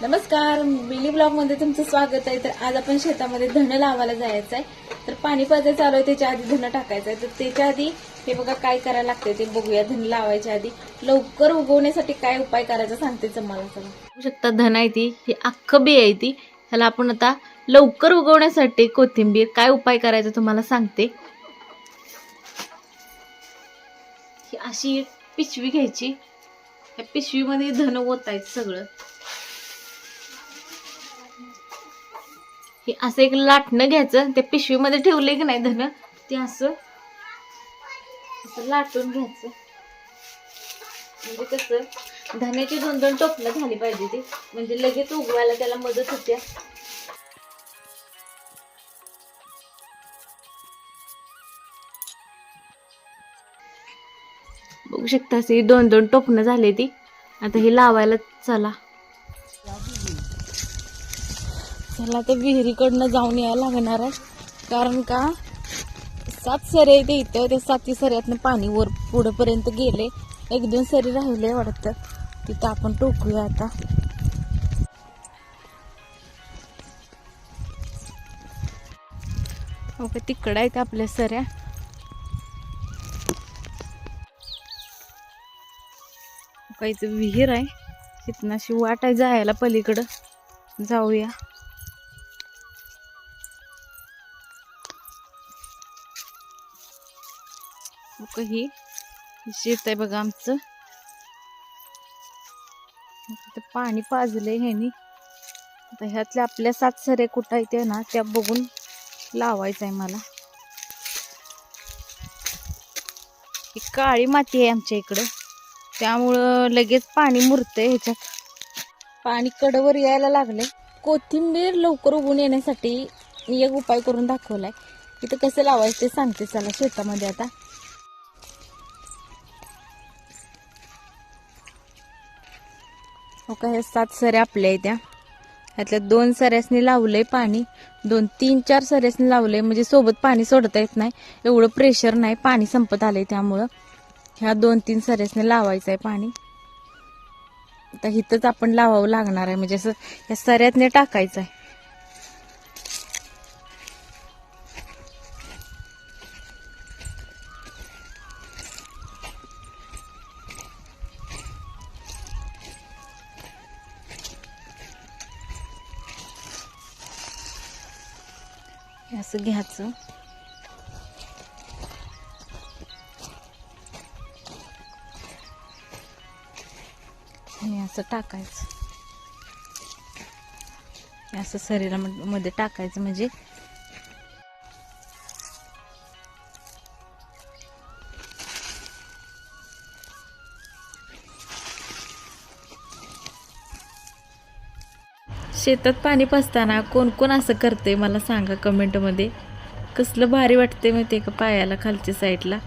नमस्कार मिली ब्लॉगमध्ये तुमचं स्वागत आहे. तर आज आपण शेतामध्ये धन लावायला जायचं आहे तर पाणी पाजायला चालू आहे त्याच्या आधी धन टाकायचं आहे तर त्याच्या आधी हे बघा काय करायला लागतंय ते बघूया धन लावायच्या आधी. लवकर उगवण्यासाठी काय उपाय करायचा सांगते मला बघू शकता धन आहे ती. ही अख्खं बी आहे ती. ह्याला आपण आता लवकर उगवण्यासाठी कोथिंबीर काय उपाय करायचा तुम्हाला सांगते. ही अशी पिशवी घ्यायची. या पिशवीमध्ये धन ओतायचं सगळं. हे असं एक लाटणं घ्यायचं. त्या पिशवीमध्ये ठेवलं की नाही धन ते असं असं लाटून घ्यायचं. म्हणजे कसं धन्याची दोन दोन टोपलं झाली पाहिजे ती. म्हणजे लगेच उगवायला त्याला मदत होते. बघू शकता असे दोन दोन टोपणं झाले ती. आता हे लावायला चला. चला तर विहिरीकडनं जाऊन यायला लागणार आहे. कारण का? सात सरे ते इथं त्या साती सऱ्यातनं पाणी वर पुढंपर्यंत गेले. एक दोन सरी राहिले वाटतं. तिथं आपण टोकूया आता. हो का तिकडं आहेत आपल्या सऱ्या. हो काहीच विहीर आहे. तिथनं अशी वाट आहे जायला पलीकडं. जाऊया. मग ही शेत आहे बघा आमचं. तिथं पाणी पाजलंय ह्यानी. आता ह्यातल्या आपल्या सात सरे कुठं आहेत ना त्या बघून लावायचं आहे मला. ही काळी माती आहे आमच्या इकडं. त्यामुळं लगेच पाणी मुरतंय ह्याच्यात. पाणी कडवर यायला लागले कोथिंबीर लवकर उगून येण्यासाठी मी एक उपाय करून दाखवलाय. इथं कसं लावायचं ते सांगते चला शेतामध्ये आता. हो का ह्या सात सऱ्या आपल्या आहेत त्या ह्यातल्या दोन सऱ्यासनी लावलंय पाणी. दोन तीन चार सऱ्यासनी लावलंय म्हणजे सोबत पाणी सोडता येत नाही. एवढं प्रेशर नाही पाणी संपत आलंय त्यामुळं. ह्या दोन तीन सऱ्यासनी लावायचं आहे पाणी. आता हिथंच आपण लावावं लागणार आहे म्हणजे असं या सऱ्यातने टाकायचं आहे असं घ्यायचं. आणि असं टाकायचं. असं शरीरामध्ये टाकायचं म्हणजे शेतात पाणी पाजताना कोण कोण असं करते मला सांगा कमेंटमध्ये. कसलं भारी वाटते माहिती का पायाला खालच्या साईडला.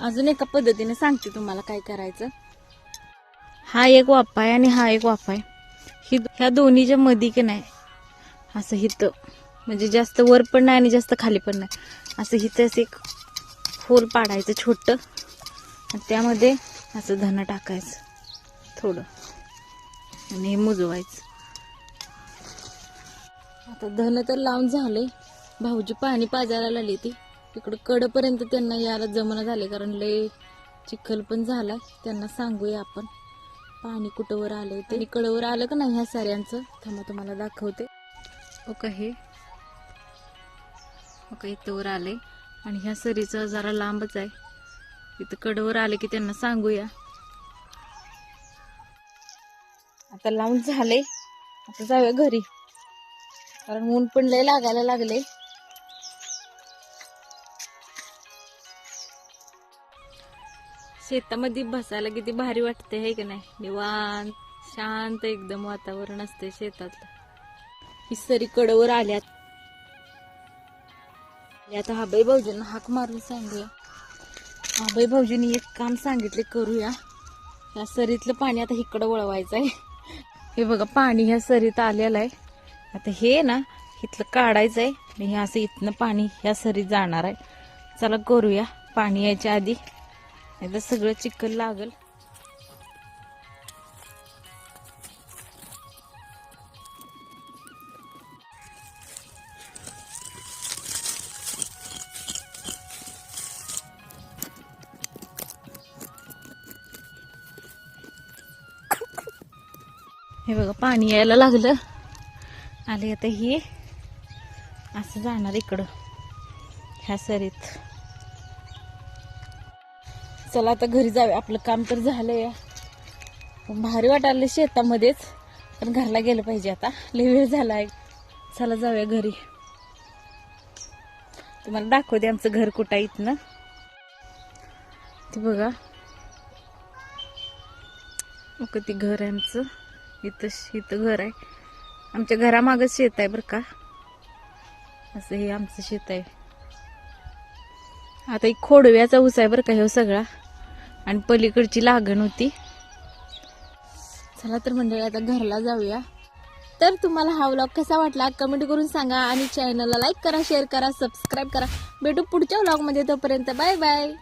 अजून एका पद्धतीने सांगते तुम्हाला काय करायचं. हा एक वाफा आहे आणि हा एक वाफा आहे ही ह्या दोन्हीच्या मध्ये की नाही असं हिथं म्हणजे जास्त वर पण नाही आणि जास्त खाली पण नाही. असं हिथं असं एक होल पाडायचं छोटं. त्यामध्ये असं धनं टाकायचं थोडं. आणि हे मुजवायचं. आता धनं तर लावून झाले भाऊजी पाणी पाजायला लागली ती. तिकडं कडपर्यंत त्यांना यायला जमना झाले कारण लय चिखल पण झाला त्यांना सांगूया आपण. पाणी कुठंवर आलं ते. आणि कडवर आलं का नाही ह्या साऱ्यांचं? थांबा तुम्हाला दाखवते. ओके हे. ओके इथं वर आलंय. आणि ह्या सरीचं जरा लांबच आहे. इथं कडवर आले की त्यांना सांगूया. आता लावून झाले. आता जाऊया घरी. कारण ऊन पण लय लागायला लागले. शेतामध्ये बसायला किती भारी वाटते हे की नाही? निवांत शांत एकदम वातावरण असते शेतातलं. ही सरी कडवर आल्यात. आता हाबाई भाऊजींना हाक मारून सांगूया. अभय भाऊजींनी एक काम सांगितले करूया. या सरीतलं पाणी आता इकडं वळवायचं आहे. हे बघा पाणी ह्या सरीत आलेलं आहे. आता हे ना इथलं काढायचं आहे आणि हे असं इथनं पाणी ह्या सरीत जाणार आहे. चला करूया पाणी यायच्या आधी. एकदा सगळं चिखल लागल. हे बघा पाणी यायला लागलं. आले आता हे. असं जाणार इकडं ह्या सरीत. चला आता घरी जाऊया. आपलं काम तर झालंय. पण भारी वाटायला शेतामध्येच. पण घरला गेलं पाहिजे आता. लय वेळ झाला आहे. चला जाऊया घरी. तुम्हाला दाखवते आमचं घर कुठं आहे इथनं. ते बघा. ओके ते घर आहे आमचं. इथं इथं घर आहे. आमच्या घरामागच शेत आहे बरं का. असं हे आमचं शेत आहे. आता एक खोडव्याचा ऊस आहे बरं का हे सगळा. आणि पलीकडची लागण होती. चला तर मंडळी आता घरला जाऊया. तर तुम्हाला हा व्लॉग कसा वाटला कमेंट करून सांगा आणि चॅनलला लाईक करा शेअर करा सबस्क्राईब करा. भेटू पुढच्या व्लॉगमध्ये तोपर्यंत. Bye bye